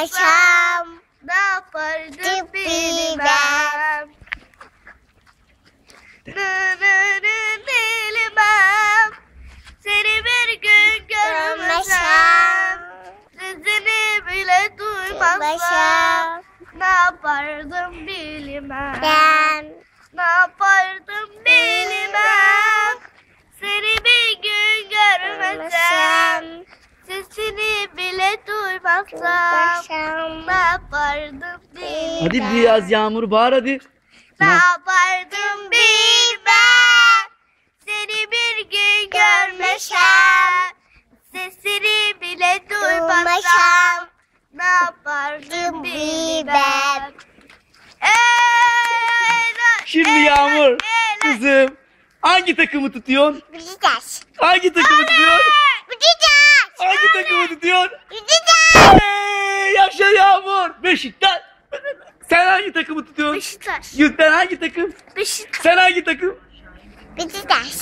olmasam ne yapardım bilmem. Nınını bilmem. Seni bir gün görmesem. Sesini bile duymasam. Ne yapardım bilmem. Ben. Ne yapardım Başam yapardım bilmem Hadi biraz Yağmur bağır hadi. Ne yapardım Seni bir gün görmesem Sesini bile Duymazsam Ne yapardım bilmem. Eğlen, Şimdi Yağmur kızım hangi takımı tutuyorsun? Bileceğiz. Hangi takımı tutuyorsun? Bileceğiz. Hangi takımı tutuyorsun? Bileceğiz. Hey, yaşa Yağmur. Beşiktaş. Sen hangi takımı tutuyorsun? Beşiktaş Sen hangi takım? Beşiktaş Sen hangi takım? Bileceğiz.